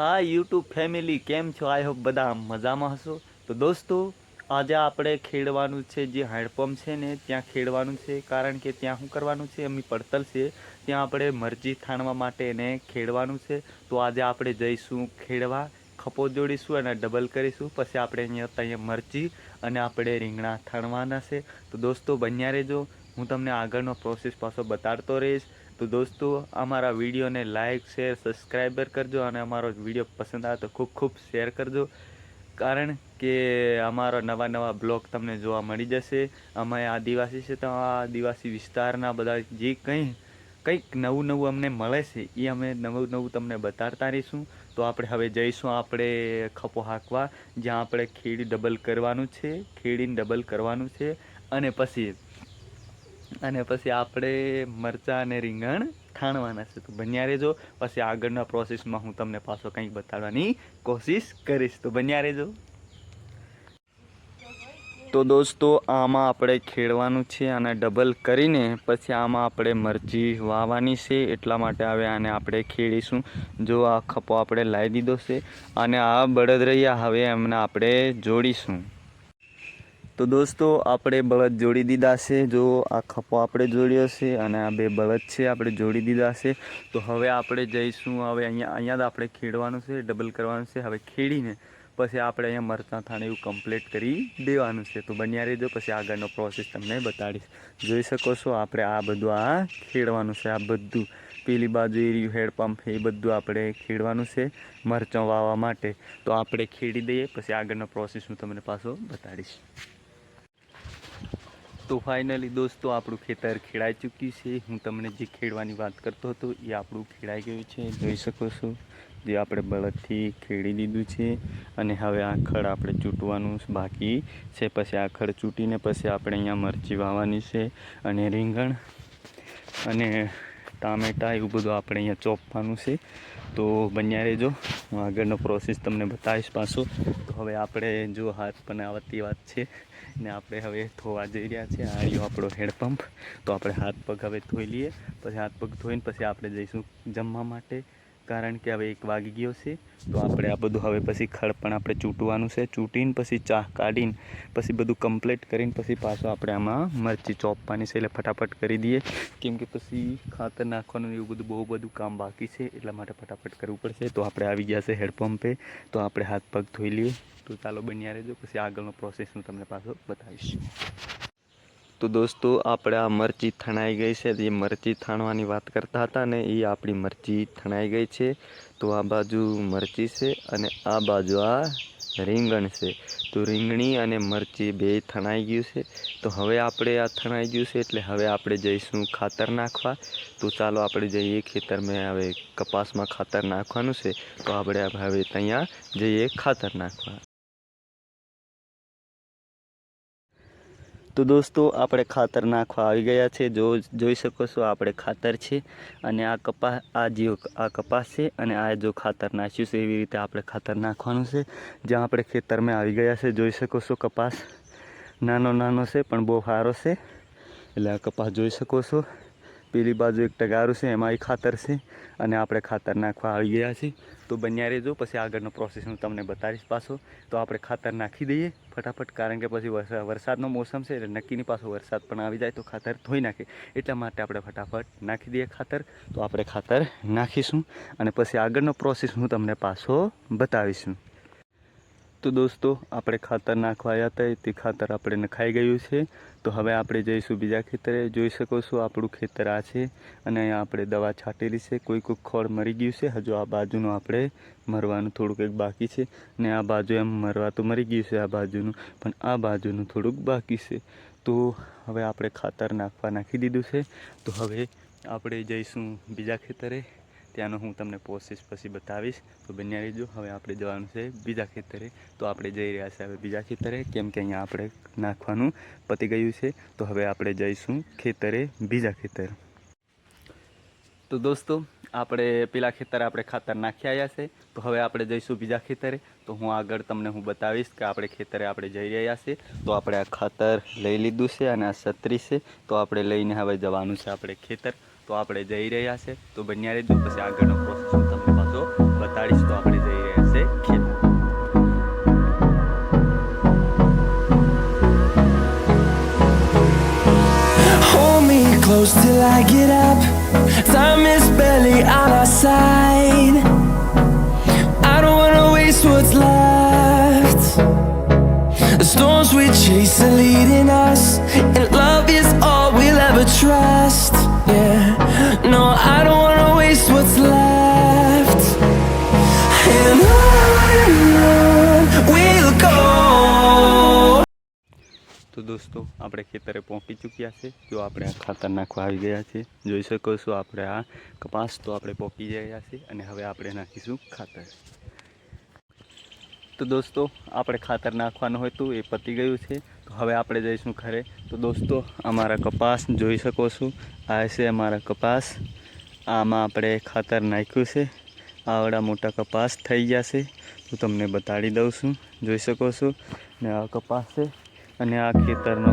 હા YouTube family કેમ છો? આઈ હોપ બધા મજામાં હશો. તો દોસ્તો, આજે આપણે ખેડવાનું છે જે હેન્ડપંપ છે ને, ત્યાં ખેડવાનું છે. કારણ કે ત્યાં શું કરવાનું છે? એમની પડતલ છે. ત્યાં આપણે મરજી થાણવા માટે એને ખેડવાનું છે. તો આજે આપણે જઈશું ખેડવા, ખપો જોડીશું અને ડબલ કરીશું. પછી આપણે અહીંયા ત્યાં મરચી અને આપણે રીંગણા થાણવાના છે. તો દોસ્તો, બન્યા રહેજો. હું તમને આગળનો પ્રોસેસ પાછો બતાડતો રહીશ. તો દોસ્તો, અમારા વિડીયોને લાઇક શેર સબસ્ક્રાઈબર કરજો અને અમારો વીડિયો પસંદ આવે તો ખૂબ ખૂબ શેર કરજો. કારણ કે અમારા નવા નવા બ્લોગ તમને જોવા મળી જશે. અમે આદિવાસી છે તો આ આદિવાસી વિસ્તારના બધા જે કંઈ, કંઈક નવું નવું અમને મળે છે એ અમે નવું નવું તમને બતાડતા રહીશું. તો આપણે હવે જઈશું આપણે ખપો હાંકવા, જ્યાં આપણે ખેડી ડબલ કરવાનું છે, ખેડીને ડબલ કરવાનું છે. અને પછી અને પછી આપણે મરચાં અને રીંગણ ખાણવાના છે. તો બન્યા રહેજો. પછી આગળના પ્રોસેસમાં હું તમને પાછો કંઈક બતાડવાની કોશિશ કરીશ. તો બન્યા રહેજો. તો દોસ્તો, આમાં આપણે ખેડવાનું છે અને ડબલ કરીને પછી આમાં આપણે મરચી વાવવાની છે. એટલા માટે હવે આને આપણે ખેડીશું. જો આ ખપો આપણે લાવી દીધો છે અને આ બળદ રહ્યા, હવે એમને આપણે જોડીશું. તો દોસ્તો, આપણે બળદ જોડી દીધા છે. જો આ ખપો આપણે જોડ્યો છે અને આ બે બળદ છે આપણે જોડી દીધા છે. તો હવે આપણે જઈશું, હવે અહીંયા અહીંયા આપણે ખેડવાનું છે, ડબલ કરવાનું છે. હવે ખેડીને પછી આપણે અહીંયા મરચાં થાણે એવું કમ્પ્લીટ કરી દેવાનું છે. તો બન્યા રહેજો, પછી આગળનો પ્રોસેસ તમને બતાડીશ. જોઈ શકો છો, આપણે આ બધું આ ખેડવાનું છે. આ બધું પેલી બાજુ એરિયું હેડપંપ એ બધું આપણે ખેડવાનું છે મરચાં વાવવા માટે. તો આપણે ખેડી દઈએ, પછી આગળનો પ્રોસેસ હું તમને પાછો બતાડીશ. તો ફાઇનલી દોસ્તો, આપણું ખેતર ખેડાઈ ચૂક્યું છે. હું તમને જે ખેડવાની વાત કરતો હતો, એ આપણું ખેડાઈ ગયું છે. જોઈ શકો છો, જે આપણે બળદથી ખેડી દીધું છે. અને હવે આ ખડ આપણે ચૂંટવાનું બાકી છે. પછી આ ખડ ચૂંટીને પછી આપણે અહીંયા મરચી વાવવાની છે. અને રીંગણ અને ટામેટાં એવું બધું આપણે અહીંયા ચોપવાનું છે. તો બન્યા રહેજો. હું આગળનો પ્રોસેસ તમને બતાવીશ પાછો. તો હવે આપણે જો હાથ બનાવતી વાત છે, ને આપણે હવે ધોવા જઈ રહ્યા છીએ. આ રહ્યો આપણો હેન્ડપંપ તો આપણે હાથ પગ હવે ધોઈ લઈએ. પછી હાથ પગ ધોઈને પછી આપણે જઈશું જમવા માટે. કારણ કે હવે એક વાગી ગયો છે, તો આપણે આ બધું હવે પછી ખડ પણ આપણે ચૂંટવાનું છે. ચૂંટીને પછી ચા કાઢીને પછી બધું કમ્પ્લીટ કરીને પછી પાછું આપણે આમાં મરચી ચોપવાની છે, એટલે ફટાફટ કરી દઈએ. કેમ કે પછી ખાતર નાખવાનું એવું બધું બહુ બધું કામ બાકી છે, એટલા માટે ફટાફટ કરવું પડશે. તો આપણે આવી ગયા છે હેડપંપે તો આપણે હાથ પગ ધોઈ લઈએ. તો ચાલો બન્યા રહેજો, પછી આગળનો પ્રોસેસ હું તમને પાછો બતાવીશ. તો દોસ્તો, આપણે આ મરચી થણાઈ ગઈ છે. જે મરચી થાણવાની વાત કરતા હતા ને એ આપણી મરચી થણાઈ ગઈ છે. તો આ બાજુ મરચી છે અને આ બાજુ આ રીંગણ છે. તો રીંગણી અને મરચી બે થણાઈ ગયું છે. તો હવે આપણે આ થણાઈ ગયું છે એટલે હવે આપણે જઈશું ખાતર નાખવા. તો ચાલો આપણે જઈએ ખેતરમાં હવે કપાસમાં ખાતર નાખવાનું છે. તો આપણે હવે ત્યાં જઈએ ખાતર નાખવા. તો દોસ્તો, આપણે ખાતર નાખવા આવી ગયા છે. જો, જોઈ શકો છો, આપણે ખાતર છે અને આ કપાસ આ જીઓ આ કપાસ છે અને આ જો ખાતર નાખ્યું છે, એવી રીતે આપણે ખાતર નાખવાનું છે. જ્યાં આપણે ખેતરમાં આવી ગયા છે, જોઈ શકો છો, કપાસ નાનો નાનો છે, પણ બહુ સારો છે. એટલે આ કપાસ જોઈ શકો છો. પેલી બાજુ એક ટગારું છે, એમાં એ ખાતર છે અને આપણે ખાતર નાખવા આવી ગયા છીએ. તો બન્યા રહેજો, પછી આગળનો પ્રોસેસ હું તમને બતાવીશ પાછો. તો આપણે ખાતર નાખી દઈએ ફટાફટ, કારણ કે પછી વરસા- વરસાદનો મોસમ છે એટલે નક્કીની પાછો વરસાદ પણ આવી જાય તો ખાતર ધોઈ નાખે એટલા માટે આપણે ફટાફટ નાખી દઈએ ખાતર. તો આપણે ખાતર નાખીશું અને પછી આગળનો પ્રોસેસ હું તમને પાછો બતાવીશું. તો દોસ્તો, આપણે ખાતર નાખવા આવ્યા હતા તે ખાતર આપણે નખાઈ ગયું છે. તો હવે આપણે જઈશું બીજા ખેતરે. જોઈ શકો છો, આપણું ખેતર આ છે અને અહીંયા આપણે દવા છાંટેલી છે. કોઈ કોઈ ખોળ મરી ગયું છે. હજુ આ બાજુનું આપણે મરવાનું થોડુંક એક બાકી છે ને આ બાજુ એમ મરવા તો મરી ગયું છે આ બાજુનું, પણ આ બાજુનું થોડુંક બાકી છે. તો હવે આપણે ખાતર નાખવા નાખી દીધું છે. તો હવે આપણે જઈશું બીજા ખેતરે. ત્યાંનો હું તમને પ્રોસેસ પછી બતાવીશ. તો બન્યા રહેજો. હવે આપણે જવાનું છે બીજા ખેતરે. તો આપણે જઈ રહ્યા છીએ હવે બીજા ખેતરે. કેમ કે અહીંયા આપણે નાખવાનું પતી ગયું છે. તો હવે આપણે જઈશું ખેતરે, બીજા ખેતર. તો દોસ્તો, આપણે પેલા ખેતરે આપણે ખાતર નાખી આવ્યા છે. તો હવે આપણે જઈશું બીજા ખેતરે. તો હું આગળ તમને હું બતાવીશ કે આપણે ખેતરે આપણે જઈ રહ્યા છે. તો આપણે આ ખાતર લઈ લીધું છે અને આ છત્રી છે. તો આપણે લઈને હવે જવાનું છે આપણે ખેતર. તો આપણે જઈ રહ્યા છે. તો બન્યા રહેજો, પછી આગળનો પ્રોસેસ હું તમને પાછો બતાડીશ તો આપણે જઈ રહ્યા છે ખેતર Close till I get up. Time is barely on our side. Storms we chase are leading us, and love is all we'll ever trust. Yeah, no, I don't wanna waste what's left. And on we'll go. તો દોસ્તો આપણે ખેતરે પહોંચી ચૂક્યા છે જો આપણે આ ખાતર નાખવા આવી ગયા છે જોઈ શકો છો આપણે આ કપાસ તો આપણે પહોંચી ગયા છે અને હવે આપણે નાખીશું ખાતર તો દોસ્તો, આપણે ખાતર નાખવાનું હતું એ પતી ગયું છે. તો હવે આપણે જઈશું ઘરે. તો દોસ્તો, અમારા કપાસ જોઈ શકો છો. આ છે અમારા કપાસ. આમાં આપણે ખાતર નાખ્યું છે. આવડા મોટા કપાસ થઈ ગયા છે. તો તમને બતાડી દઉં છું. જોઈ શકો છો. ને આ કપાસ છે અને આ ખેતરનો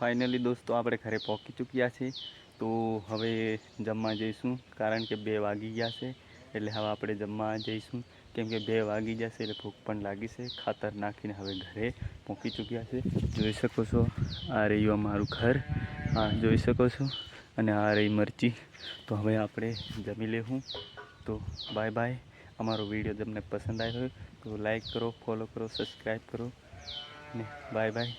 finally દોસ્તો આપણે ઘરે પહોંચી ચૂક્યા છે તો હવે જમવા જઈશું, કારણ કે બે વાગી ગયા છે. એટલે હવે આપણે જમવા જઈશું. કેમ કે બે વાગી જશે એટલે ભૂખ પણ લાગી છે. ખાતર નાખીને હવે ઘરે પહોંચી ચૂક્યા છે. જોઈ શકો છો, આ રહ્યું અમારું ઘર. આ જોઈ શકો છો. અને આ રહી મરચી. તો હવે આપણે જમી લેવું. તો બાય બાય. અમારો વીડિયો તમને પસંદ આવ્યો તો લાઈક કરો, ફોલો કરો, સબસ્ક્રાઈબ કરો. ને બાય બાય.